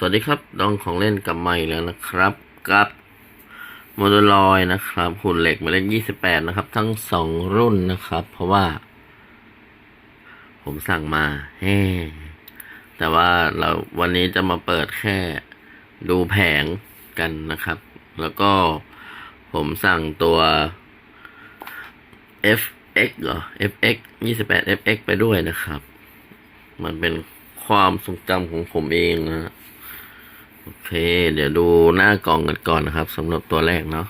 สวัสดีครับดองของเล่นกลับมาอีกแล้วนะครับ กับโมดูลอยนะครับหุ่นเหล็กหมายเลขยี่สิบแปดนะครับ ทั้งสองรุ่นนะครับ เพราะว่า ผมสั่งมาแฮแต่ว่าเราวันนี้จะมาเปิดแค่ดูแผงกันนะครับ แล้วก็ผมสั่งตัว FX เหรอ FX 28 FX ไปด้วยนะครับ มันเป็นความทรงจำของผมเองนะ โอเค เดี๋ยวดูหน้ากล่องกันก่อนนะครับสำหรับตัวแรกเนาะ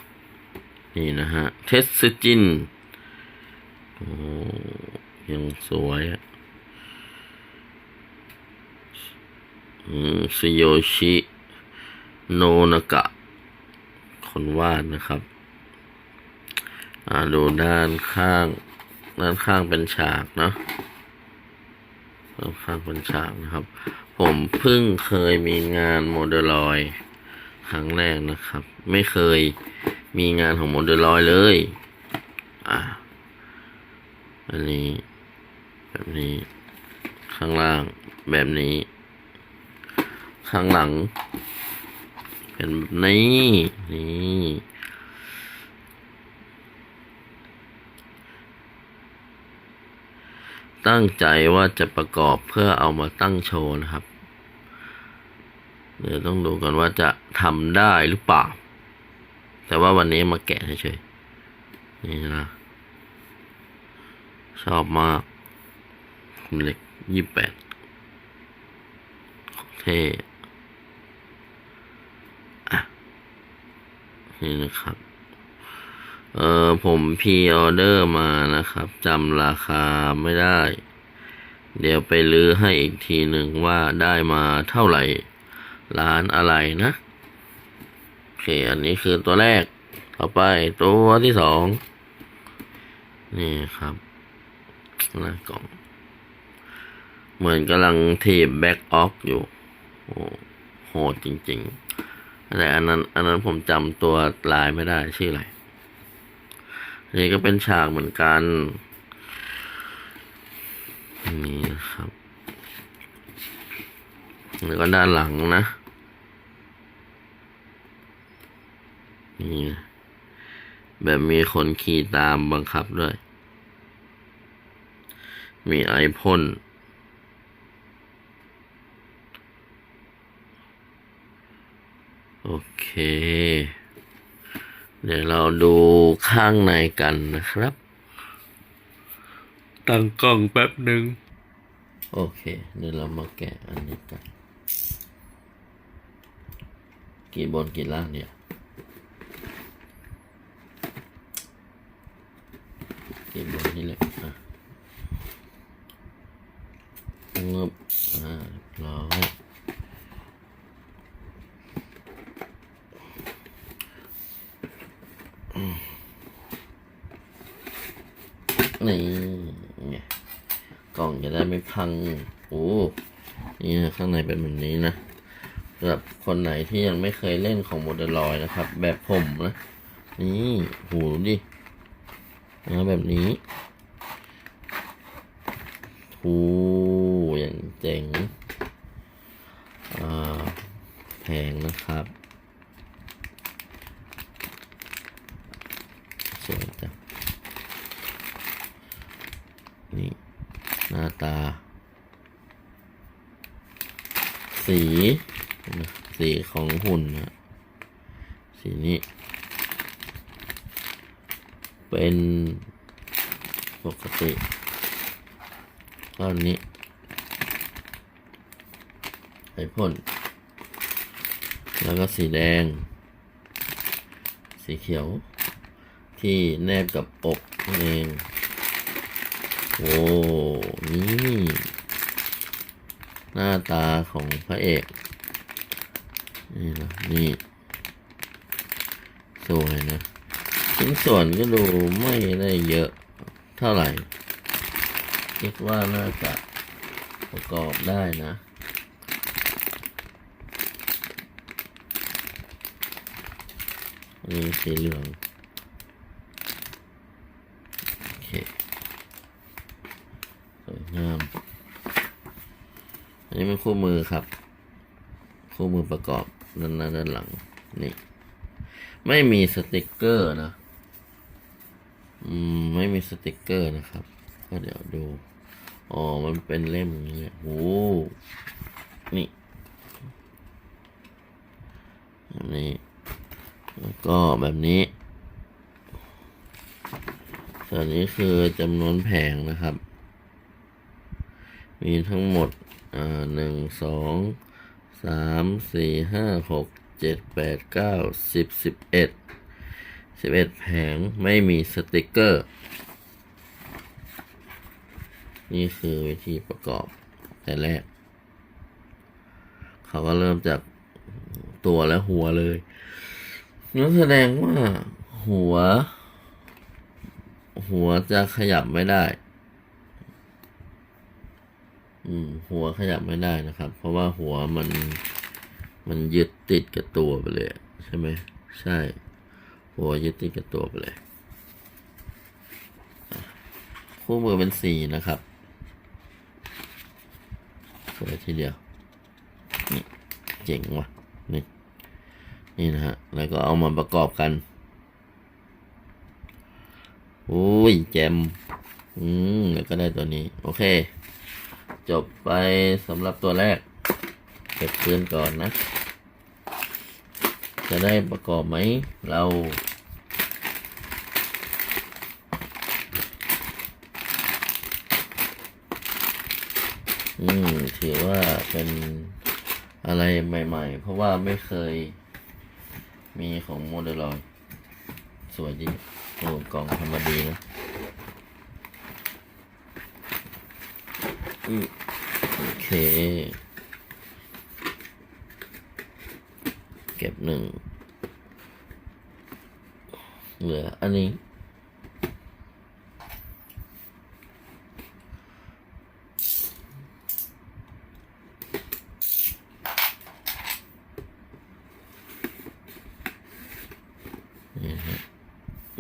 นี่นะฮะเทสซจินโอ้ยังสวยอะอืมซิโยชิโนนากะ คนวาดนะครับอ่าดูด้านข้าง ด้านข้างเป็นฉากเนาะ ด้านข้างเป็นฉากนะครับ ผมเพิ่งเคยมีงานโมเดลลอยครั้งแรกนะครับ ไม่เคยมีงานของโมเดลลอยเลย อ่าอันนี้ แบบนี้ ข้างล่างแบบนี้ ข้างหลัง เป็นแบบนี้ นี่ ตั้งใจว่าจะประกอบเพื่อเอามาตั้งโชว์นะครับ เดี๋ยวต้องดูกันว่าจะทำได้หรือเปล่า แต่ว่าวันนี้มาแกะเฉยๆนี่นะ ชอบมากเล็กยี่แปดเท่อะนี่นะครับ เออผมพีออเดอร์มานะครับจำราคาไม่ได้ เดี๋ยวไปลื้อให้อีกทีหนึ่งว่าได้มาเท่าไหร่ร้านอะไรนะโอเคอันนี้คือตัวแรก ต่อไปตัวที่สองนี่ครับหน้ากล่อง เหมือนกำลังทีบแบ็กออฟอยู่โอ้โหดจริง ๆ แต่อันนั้น อันนั้นผมจำตัวลายไม่ได้ชื่ออะไร นี่ก็เป็นฉากเหมือนกันนี่นะครับแล้วก็ด้านหลังนะนี่แบบมีคนขี่ตามบังคับด้วย มีไอพ่นโอเค เดี๋ยวเราดูข้างในกันนะครับ ตั้งกล้องแป๊บหนึ่งโอเค เดี๋ยวเรามาแกะอันนี้กัน กี่บนกี่ล่างเนี่ยกี่บนนี่แหละอะงบอ่าเรียบร้อย นี่กล่องจะได้ไม่พังโอ้นี่นะข้างในเป็นแบบนี้นะสำหรับคนไหนที่ยังไม่เคยเล่นของโมเดลลอยนะครับ แบบผมนะ นี่หูดินะแบบนี้หูอย่างเจ๋งอ่าแพงนะครับสวยจัง นี่หน้าตา สีสีของหุ่นนะสีนี้ เป็นปกติตอนนี้ไอพ่นแล้วก็สีแดง สีเขียว ที่แนบกับอกนั่นเอง โอ้นี่ หน้าตาของพระเอก นี่นะนี่ สวยนะชิ้นส่วนก็ดูไม่ได้เยอะเท่าไหร่คิดว่าน่าจะประกอบได้นะนนี้สีเหลือง โอเค ส วยงาม อันนี้เป็นคู่มือครับ คู่มือประกอบด้านหน้าด้านหลัง นี่ ไม่มีสติกเกอร์นะ อืม ไม่มีสติกเกอร์นะครับ ก็เดี๋ยวดู อ๋อ มันเป็นเล่มอย่างเงี้ยโอ้นี่แบบนี้แล้วก็แบบนี้ส่วนนี้คือจำนวนแผงนะครับ มีทั้งหมดอ่าหนึ่งสองสามสี่ห้าหกเจ็ดแปดเก้าสิบสิบเอ็ดสิบเอ็ดแผงไม่มีสติกเกอร์ นี่คือวิธีประกอบแต่แรก เขาก็เริ่มจากตัวและหัวเลยนั่นแสดงว่าหัว หัวจะขยับไม่ได้ อืม หัวขยับไม่ได้นะครับ เพราะว่าหัวมันมันยึดติดกับตัวไปเลย ใช่ไหมใช่ หัวยึดติดกับตัวไปเลย คู่มือเป็นสีนะครับสวยทีเดียวนี่เจ๋งว่ะนี่นี่นะฮะ แล้วก็เอามาประกอบกันโอ้ยแจม อืม แล้วก็ได้ตัวนี้ โอเค จบไปสำหรับตัวแรก เก็บคืนก่อนนะ จะได้ประกอบไหมเราอืมถือว่าเป็นอะไรใหม่ๆ เพราะว่าไม่เคยมีของโมเดลลอยสวยดีโอ้กล่องธรรมดีนะ อืมโอเค เก็บหนึ่ง เหลืออันนี้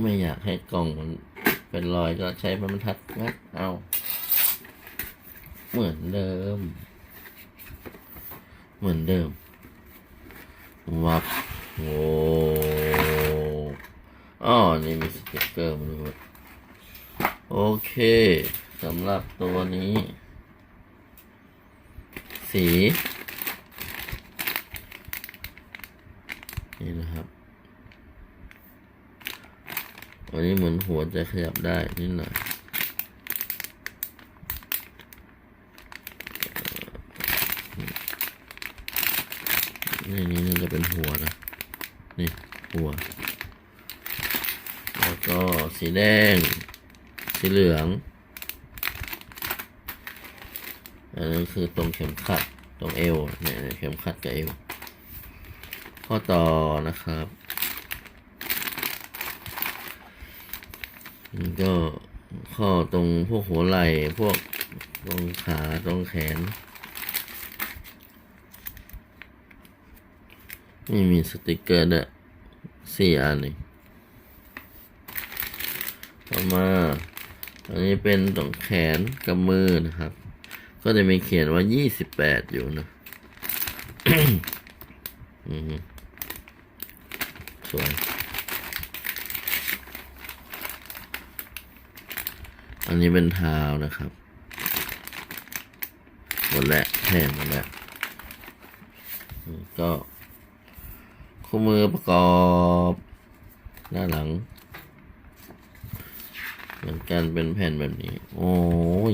ไม่อยากให้กล่องมันเป็นรอยก็ใช้บรรทัดงัดเอา เหมือนเดิม เหมือนเดิม วับโอ้อ๋อนี่มีสติกเกอร์มาด้วยโอเคสำหรับตัวนี้ สี นี่นะครับอันนี้เหมือนหัวจะขยับได้นิดหน่อย นี่นี่นี่จะเป็นหัวนะ นี่หัว แล้วก็ สีแดง สีเหลือง อันนั้นคือตรงเข็มขัดตรงเอวเนี่ยเข็มขัดกับเอว ข้อต่อนะครับก็ข้อตรงพวกหัวไหล่พวกตรงขาตรงแขนนี่มีสติกเกอร์ด้วยสี่อันเอง ต่อมา อันนี้เป็นตรงแขนกับมือนะครับ ก็จะมีเขียนว่ายี่สิบแปดอยู่นะอือฮึสวย อันนี้เป็นเท้านะครับ หมดแล้วแห้งหมดแล้ว ก็คู่มือประกอบ หน้าหลัง เหมือนกันเป็นแผ่นแบบนี้ โอ้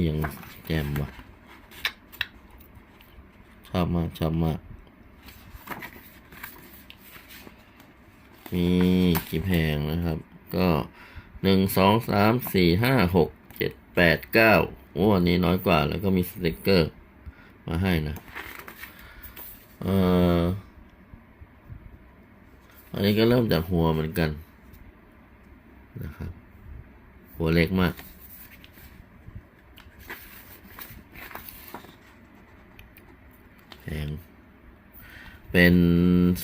ยังแจ่มว่ะชอบมากชอบมากมีกี่แผงนะครับ ก็หนึ่งสองสามสี่ห้าหกเจ็ดแปดเก้าโอ้อันนี้น้อยกว่าแล้วก็มีสติกเกอร์ มาให้นะ เอ่อ อันนี้ก็เริ่มจากหัวเหมือนกันนะครับ หัวเล็กมากแพงเป็น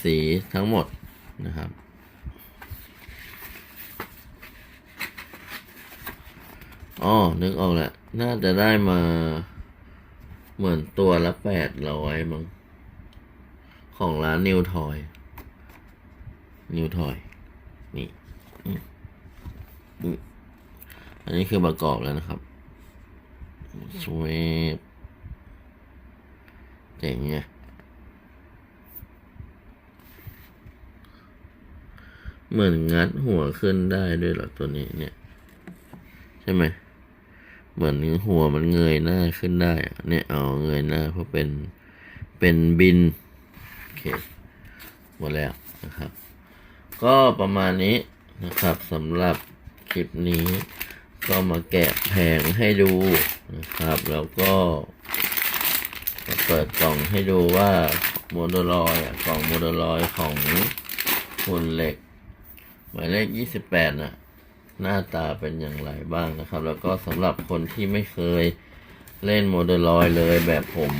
สีทั้งหมดนะครับ อ๋อ นึกออกแล้วน่าจะได้มาเหมือนตัวละแปดร้อยมั้งขของร้านนิวทอย นิวทอย นี่ อืม อันนี้คือประกอบแล้วนะครับสวยเจ๋งไงเหมือนงัดหัวขึ้นได้ด้วยหรอตัวนี้เนี่ย ใช่ไหมเหมือนหัวมันเงยหน้าขึ้นได้เนี่ยเอาเงยหน้าเพราะเป็นเป็นบินโอเคหมดแล้วนะครับ ก็ประมาณนี้นะครับสำหรับคลิปนี้ ก็มาแกะแผงให้ดูนะครับ แล้วก็เปิดกล่องให้ดูว่าโมเดลลอยกล่องโมเดลลอยของหุ่นเหล็ก หมายเลข 28 น่ะ หน้าตาเป็นอย่างไรบ้างนะครับ แล้วก็สำหรับคนที่ไม่เคยเล่นโมเดลลอยเลยแบบผม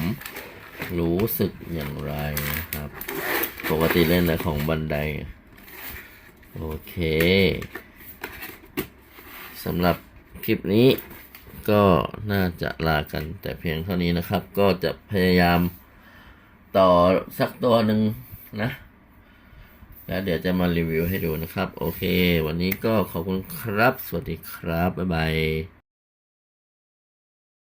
รู้สึกอย่างไรนะครับ ปกติเล่นแต่ของบันได โอเคสำหรับ คลิปนี้ก็น่าจะลากันแต่เพียงเท่านี้นะครับ ก็จะพยายามต่อสักตัวหนึ่งนะ แล้วเดี๋ยวจะมารีวิวให้ดูนะครับ โอเค วันนี้ก็ขอบคุณครับ สวัสดีครับ บ๊ายบาย